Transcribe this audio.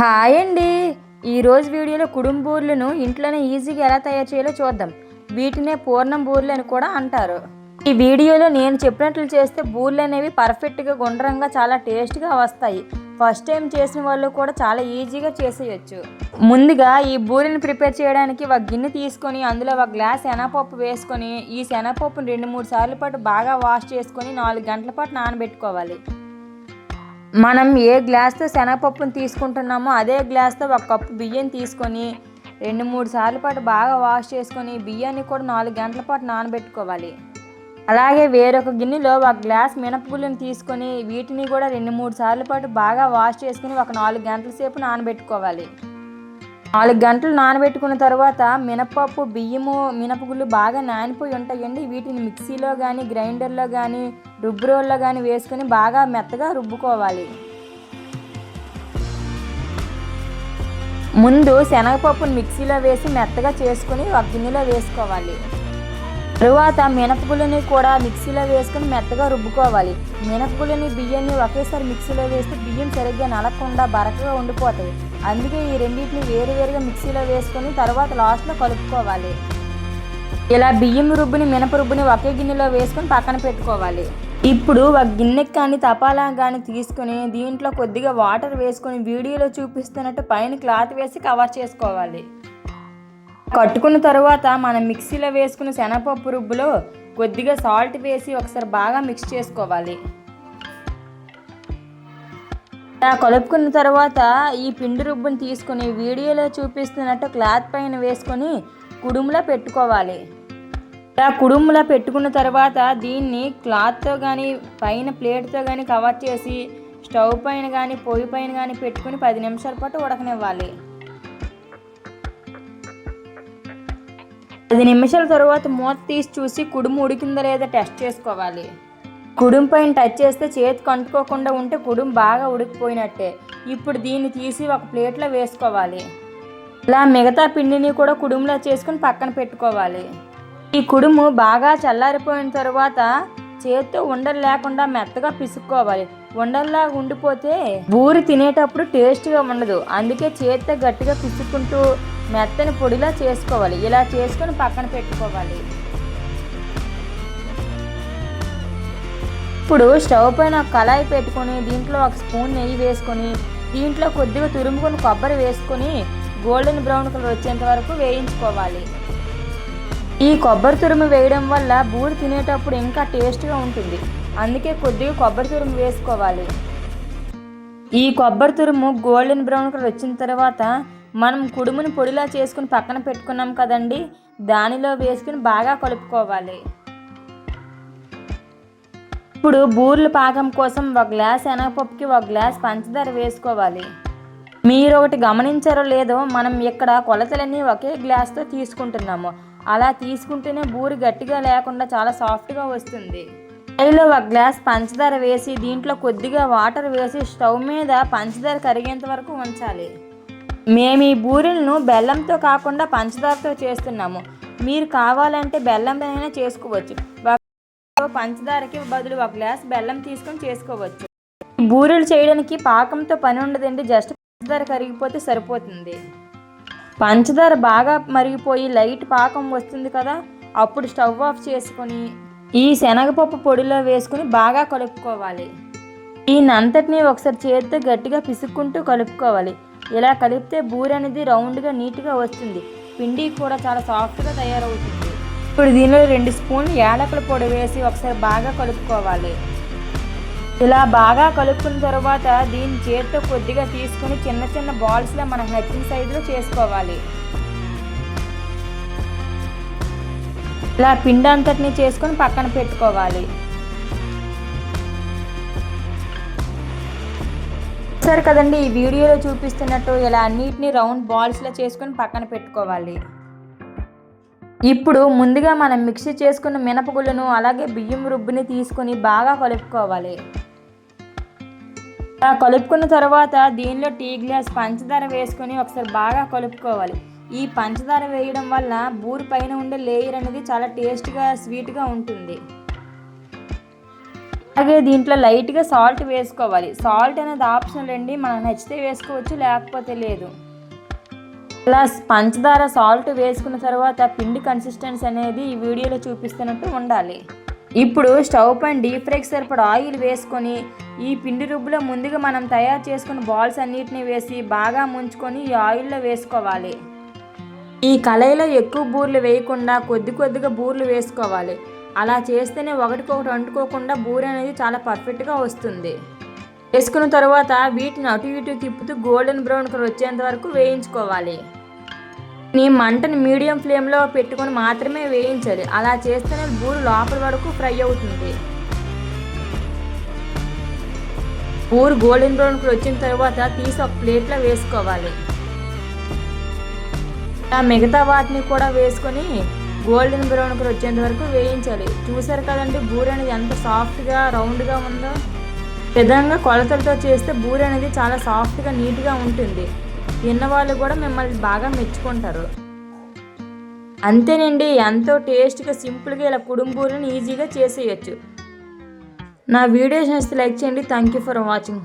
Hi అండి. ఈరోజు వీడియోలో కుడుంబూర్లను ఇంట్లోనే ఈజీగా ఎలా తయారు చేయాలో చూద్దాం. వీటినే పూర్ణం బూర్లు అని కూడా అంటారు. ఈ వీడియోలో నేను చెప్పినట్లు చేస్తే బూర్లు అనేవి పర్ఫెక్ట్గా గుండ్రంగా చాలా టేస్ట్గా వస్తాయి. ఫస్ట్ టైం చేసిన వాళ్ళు కూడా చాలా ఈజీగా చేసేయచ్చు. ముందుగా ఈ బూరెని ప్రిపేర్ చేయడానికి ఒక గిన్నె తీసుకొని అందులో ఒక గ్లాస్ శనగపప్పు వేసుకొని ఈ శనగపప్పును రెండు మూడు సార్లు పాటు బాగా వాష్ చేసుకొని నాలుగు గంటల పాటు నానబెట్టుకోవాలి. మనం ఏ గ్లాస్తో శనగపప్పును తీసుకుంటున్నామో అదే గ్లాస్తో ఒక కప్పు బియ్యం తీసుకొని రెండు మూడు సార్లు పాటు బాగా వాష్ చేసుకొని బియ్యాన్ని కూడా నాలుగు గంటల పాటు నానబెట్టుకోవాలి. అలాగే వేరొక గిన్నెలో ఒక గ్లాస్ మినపగుళ్ళను తీసుకొని వీటిని కూడా రెండు మూడు సార్లు పాటు బాగా వాష్ చేసుకుని ఒక నాలుగు గంటల సేపు నానబెట్టుకోవాలి. నాలుగు గంటలు నానబెట్టుకున్న తర్వాత మినపప్పు బియ్యము మినపగుళ్ళు బాగా నానిపోయి ఉంటాయండి. వీటిని మిక్సీలో కానీ గ్రైండర్లో కానీ రుబ్బురోల్లో కానీ వేసుకొని బాగా మెత్తగా రుబ్బుకోవాలి. ముందు శనగపప్పును మిక్సీలో వేసి మెత్తగా చేసుకుని ఒక గిన్నెలో వేసుకోవాలి. తరువాత మినపగుళ్ళని కూడా మిక్సీలో వేసుకొని మెత్తగా రుబ్బుకోవాలి. మినపగుళ్ళని బియ్యాన్ని ఒకేసారి మిక్సీలో వేస్తే బియ్యం సరిగ్గా నలగకుండా బరకగా ఉండిపోతాయి. అందుకే ఈ రెండింటిని వేరువేరుగా మిక్సీలో వేసుకొని తర్వాత లాస్ట్లో కలుపుకోవాలి. ఇలా బియ్యం రుబ్బుని మినప రుబ్బుని ఒకే గిన్నెలో వేసుకొని పక్కన పెట్టుకోవాలి. ఇప్పుడు ఒక గిన్నెకి కానీ తపాలా కానీ తీసుకొని దీంట్లో కొద్దిగా వాటర్ వేసుకొని వీడియోలో చూపిస్తున్నట్టు పైన క్లాత్ వేసి కవర్ చేసుకోవాలి. కట్టుకున్న తర్వాత మనం మిక్సీలో వేసుకున్న శనగపప్పు రుబ్బులో కొద్దిగా సాల్ట్ వేసి ఒకసారి బాగా మిక్స్ చేసుకోవాలి. ఇలా కలుపుకున్న తర్వాత ఈ పిండి రుబ్బుని తీసుకొని వీడియోలో చూపిస్తున్నట్టు క్లాత్ పైన వేసుకొని కుడుములా పెట్టుకోవాలి. ఇలా కుడుములా పెట్టుకున్న తర్వాత దీన్ని క్లాత్తో కానీ పైన ప్లేట్తో కానీ కవర్ చేసి స్టవ్ పైన కానీ పొయ్యి పైన కానీ పెట్టుకుని పది నిమిషాల పాటు ఉడకనివ్వాలి. పది నిమిషాల తర్వాత మూత తీసి చూసి కుడుము ఉడికిందా లేదా టెస్ట్ చేసుకోవాలి. కుడుం పైన టచ్ చేస్తే చేతికి అంటుకోకుండా ఉంటే కుడుం బాగా ఉడికిపోయినట్టే. ఇప్పుడు దీన్ని తీసి ఒక ప్లేట్లో వేసుకోవాలి. ఇలా మిగతా పిండిని కూడా కుడుములో చేసుకుని పక్కన పెట్టుకోవాలి. ఈ కుడుము బాగా చల్లారిపోయిన తర్వాత చేతితో ఉండలు లేకుండా మెత్తగా పిసుక్కోవాలి. ఉండల్లా ఉండిపోతే బూరి తినేటప్పుడు టేస్ట్గా ఉండదు. అందుకే చేత్తో గట్టిగా పిసుక్కుంటూ మెత్తని పొడిలా చేసుకోవాలి. ఇలా చేసుకొని పక్కన పెట్టుకోవాలి. ఇప్పుడు స్టవ్ పైన ఒక కళాయి పెట్టుకొని దీంట్లో ఒక స్పూన్ నెయ్యి వేసుకొని దీంట్లో కొద్దిగా తురుముకొని కొబ్బరి వేసుకొని గోల్డెన్ బ్రౌన్ కలర్ వచ్చేంత వరకు వేయించుకోవాలి. ఈ కొబ్బరి తురుము వేయడం వల్ల బూరి తినేటప్పుడు ఇంకా టేస్ట్గా ఉంటుంది. అందుకే కొద్దిగా కొబ్బరి తురుము వేసుకోవాలి. ఈ కొబ్బరి తురుము గోల్డెన్ బ్రౌన్ కలర్ వచ్చిన తర్వాత మనం కుడుముని పొడిలా చేసుకుని పక్కన పెట్టుకున్నాం కదండి దానిలో వేసుకుని బాగా కలుపుకోవాలి. ఇప్పుడు బూర్ల పాకం కోసం ఒక గ్లాస్ శనగపప్పుకి ఒక గ్లాస్ పంచదార వేసుకోవాలి. మీరు ఒకటి గమనించారో లేదో మనం ఇక్కడ కొలతలన్నీ ఒకే గ్లాస్తో తీసుకుంటున్నాము. అలా తీసుకుంటేనే బూరి గట్టిగా లేకుండా చాలా సాఫ్ట్గా వస్తుంది. కడాయిలో ఒక గ్లాస్ పంచదార వేసి దీంట్లో కొద్దిగా వాటర్ వేసి స్టవ్ మీద పంచదార కరిగేంత వరకు ఉంచాలి. మేము ఈ బూరెలను బెల్లంతో కాకుండా పంచదారతో చేస్తున్నాము. మీరు కావాలంటే బెల్లం అయినా చేసుకోవచ్చు. పంచదారకి బదులు ఒక గ్లాస్ బెల్లం తీసుకొని చేసుకోవచ్చు. బూరెలు చేయడానికి పాకంతో పని ఉండదండి. జస్ట్ పంచదార కరిగిపోతే సరిపోతుంది. పంచదార బాగా మరిగిపోయి లైట్ పాకం వస్తుంది కదా అప్పుడు స్టవ్ ఆఫ్ చేసుకొని ఈ శనగపప్పు పొడిలో వేసుకుని బాగా కలుపుకోవాలి. దీనంతటినీ ఒకసారి చేతితో గట్టిగా పిసుక్కుంటూ కలుపుకోవాలి. ఇలా కలిపితే బూరె అనేది రౌండ్గా నీట్గా వస్తుంది. పిండి కూడా చాలా సాఫ్ట్గా తయారవుతుంది. ఇప్పుడు దీనిలో రెండు స్పూన్లు యాలకుల పొడి వేసి ఒకసారి బాగా కలుపుకోవాలి. ఇలా బాగా కలుపుకున్న తర్వాత దీన్ని చేతితో కొద్దిగా తీసుకుని చిన్న చిన్న బాల్స్లో మనకు నచ్చిన సైజులో చేసుకోవాలి. ఇలా పిండి అంతటిని చేసుకొని పక్కన పెట్టుకోవాలి. సరే కదండి ఈ వీడియోలో చూపిస్తున్నట్టు ఇలా అన్నిటిని రౌండ్ బాల్స్లో చేసుకొని పక్కన పెట్టుకోవాలి. ఇప్పుడు ముందుగా మనం మిక్సీ చేసుకున్న మినపగుళ్ళను అలాగే బియ్యం రుబ్బుని తీసుకొని బాగా కలుపుకోవాలి. కలుపుకున్న తర్వాత దీనిలో టీ గ్లాస్ పంచదార వేసుకొని ఒకసారి బాగా కలుపుకోవాలి. ఈ పంచదార వేయడం వల్ల బూరి పైన ఉండే లేయర్ అనేది చాలా టేస్ట్గా స్వీట్గా ఉంటుంది. అలాగే దీంట్లో లైట్గా సాల్ట్ వేసుకోవాలి. సాల్ట్ అనేది ఆప్షనల్ అండి మనకు నచ్చితే వేసుకోవచ్చు లేకపోతే లేదు. ప్లస్ పంచదార సాల్ట్ వేసుకున్న తర్వాత పిండి కన్సిస్టెన్సీ అనేది ఈ వీడియోలో చూపిస్తున్నట్టు ఉండాలి. ఇప్పుడు స్టవ్ పైన డీప్ ఫ్రైకి సరిపడ ఆయిల్ వేసుకొని ఈ పిండి రుబ్బులో ముందుగా మనం తయారు చేసుకున్న బాల్స్ అన్నిటిని వేసి బాగా ముంచుకొని ఈ ఆయిల్లో వేసుకోవాలి. ఈ కళాయిలో ఎక్కువ బూర్లు వేయకుండా కొద్ది కొద్దిగా బూర్లు వేసుకోవాలి. అలా చేస్తేనే ఒకటికొకటి అంటుకోకుండా బూరె అనేది చాలా పర్ఫెక్ట్గా వస్తుంది. వేసుకున్న తర్వాత వీటిని అటు ఇటు తిప్పుతూ గోల్డెన్ బ్రౌన్ కలర్ వచ్చేంత వరకు వేయించుకోవాలి. నీ మంటను మీడియం ఫ్లేమ్లో పెట్టుకొని మాత్రమే వేయించాలి. అలా చేస్తేనే బూరు లోపల వరకు ఫ్రై అవుతుంది. బూరు గోల్డెన్ బ్రౌన్కి వచ్చిన తర్వాత తీసి ఒక ప్లేట్లో వేసుకోవాలి. ఆ మిగతా వాటిని కూడా వేసుకొని గోల్డెన్ బ్రౌన్కి వచ్చేంత వరకు వేయించాలి. చూసారు కదండి బూరె అనేది ఎంత సాఫ్ట్గా రౌండ్గా ఉందో. విధంగా కొలతలతో చేస్తే బూరె అనేది చాలా సాఫ్ట్గా నీట్గా ఉంటుంది. తిన్నవాళ్ళు కూడా మిమ్మల్ని బాగా మెచ్చుకుంటారు. అంతేనండి ఎంతో టేస్ట్గా సింపుల్గా ఇలా కుడుంబూరుని ఈజీగా చేసేయచ్చు. నా వీడియోస్ నచ్చితే లైక్ చేయండి. Thank you for watching.